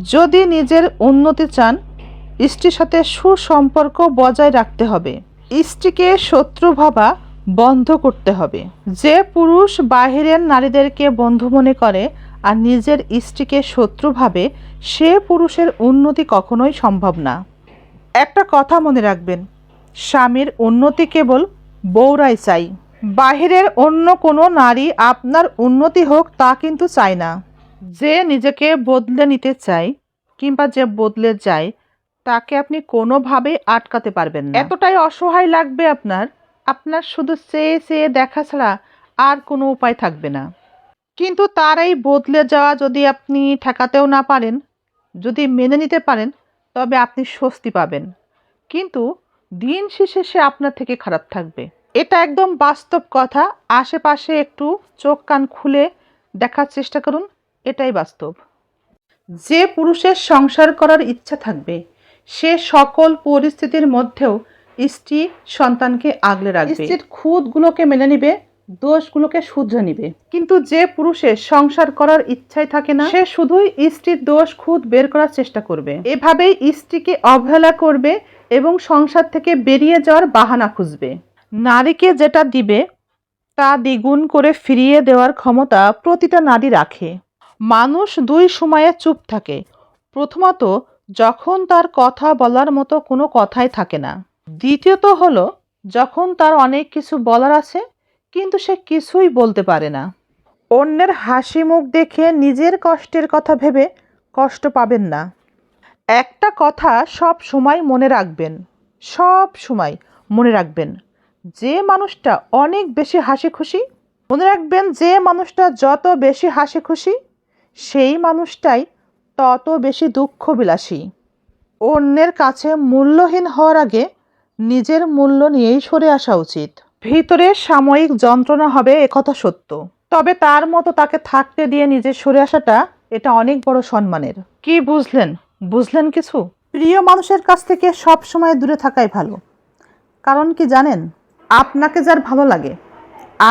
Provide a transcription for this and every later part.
যদি নিজের উন্নতি চান, স্ত্রীর সাথে সুসম্পর্ক বজায় রাখতে হবে। স্ত্রীকে শত্রু ভাবা বন্ধ করতে হবে। যে পুরুষ বাহিরের নারীদেরকে বন্ধু মনে করে আর নিজের স্ত্রীকে শত্রু ভাবে, সে পুরুষের উন্নতি কখনোই সম্ভব না। একটা কথা মনে রাখবেন, স্বামীর উন্নতি কেবল বৌরাই চাই। বাহিরের অন্য কোনো নারী আপনার উন্নতি হোক তা কিন্তু চায় না। যে নিজেকে বদলে নিতে চায় কিংবা যে বদলে যায়, তাকে আপনি কোনোভাবেই আটকাতে পারবেন না। এতটাই অসহায় লাগবে আপনার আপনার শুধু চেয়ে চেয়ে দেখা ছাড়া আর কোনো উপায় থাকবে না। কিন্তু তার এই বদলে যাওয়া যদি আপনি ঠেকাতেও না পারেন, যদি মেনে নিতে পারেন, তবে আপনি স্বস্তি পাবেন। কিন্তু দিন শেষে সে আপনার থেকে খারাপ থাকবে। এটা একদম বাস্তব কথা। আশেপাশে একটু চোখ কান খুলে দেখার চেষ্টা করুন। এটাই বাস্তব। যে পুরুষের সংসার করার ইচ্ছা থাকবে সে সকল পরিস্থিতির মধ্যেও স্ত্রী সন্তানকে আগলে রাখবে। স্ত্রীর খুদগুলোকে মেনে নিবে দোষগুলোকে শুধরে নিবে। কিন্তু যে পুরুষের সংসার করার ইচ্ছাই থাকে না সে শুধুই স্ত্রীর দোষ খুদ বের করার চেষ্টা করবে। এভাবেই স্ত্রীকে অবহেলা করবে এবং সংসার থেকে বেরিয়ে যাওয়ার বাহানা খুঁজবে। নারীকে যেটা দিবে তা দ্বিগুণ করে ফিরিয়ে দেওয়ার ক্ষমতা প্রতিটা নারী রাখে। মানুষ দুই সময়ে চুপ থাকে। প্রথমত, যখন তার কথা বলার মতো কোনো কথাই থাকে না। দ্বিতীয়ত হলো, যখন তার অনেক কিছু বলার আছে, কিন্তু সে কিছুই বলতে পারে না। অন্যের হাসি মুখ দেখে নিজের কষ্টের কথা ভেবে কষ্ট পাবেন না। একটা কথা সব সময় মনে রাখবেন, সব সময় মনে রাখবেন। যে মানুষটা অনেক বেশি হাসি খুশি মনে রাখবেন যে মানুষটা যত বেশি হাসি খুশি সেই মানুষটাই তত বেশি দুঃখ বিলাসী অন্যের কাছে মূল্যহীন হওয়ার আগে নিজের মূল্য নিয়েই সরে আসা উচিত। ভিতরে সাময়িক যন্ত্রণা হবে একথা সত্য। তবে তার মতো তাকে থাকতে দিয়ে নিজে সরে আসাটা এটা অনেক বড় সম্মানের। কি বুঝলেন? বুঝলেন কিছু? প্রিয় মানুষের কাছ থেকে সব সময় দূরে থাকাই ভালো। কারণ কি জানেন? আপনাকে যার ভালো লাগে,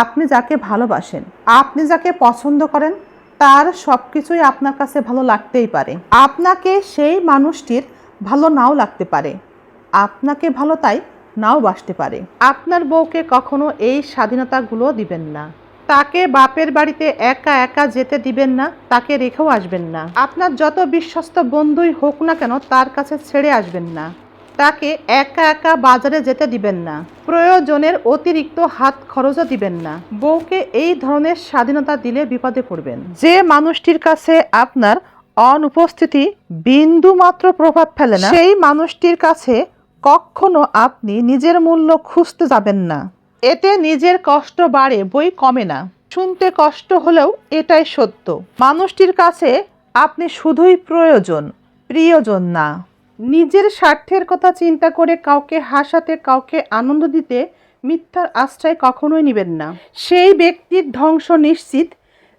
আপনি যাকে ভালোবাসেন, আপনি যাকে পছন্দ করেন তার সব কিছুই আপনার কাছে ভালো লাগতেই পারে। আপনাকে সেই মানুষটির ভালো নাও লাগতে পারে। আপনাকে ভালো তাই নাও বাসতে পারে। আপনার বউকে কখনো এই স্বাধীনতাগুলো দিবেন না। তাকে বাপের বাড়িতে একা একা যেতে দিবেন না, তাকে রেখেও আসবেন না। আপনার যত বিশ্বস্ত বন্ধুই হোক না কেন, তার কাছে ছেড়ে আসবেন না। তাকে একা একা বাজারে যেতে দিবেন না। প্রয়োজনের অতিরিক্ত হাত খরচও দিবেন না। বউকে এই ধরনের স্বাধীনতা দিলে বিপদে পড়বেন। যে মানুষটির কাছে আপনার অনুপস্থিতি বিন্দু মাত্র প্রভাব ফেলে না, সেই মানুষটির কাছে কখনো আপনি নিজের মূল্য খুঁজতে যাবেন না। এতে নিজের কষ্ট বাড়ে, বই কমে না। শুনতে কষ্ট হলেও এটাই সত্য। মানুষটির কাছে আপনি শুধুই প্রয়োজন, প্রিয়জন না। নিজের স্বার্থের কথা চিন্তা করে কাউকে হাসাতে, কাউকে আনন্দ দিতে মিথ্যার আশ্রয় কখনোই নেবেন না। সেই ব্যক্তির ধ্বংস নিশ্চিত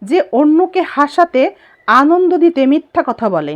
যে অন্যকে হাসাতে, আনন্দ দিতে মিথ্যা কথা বলে।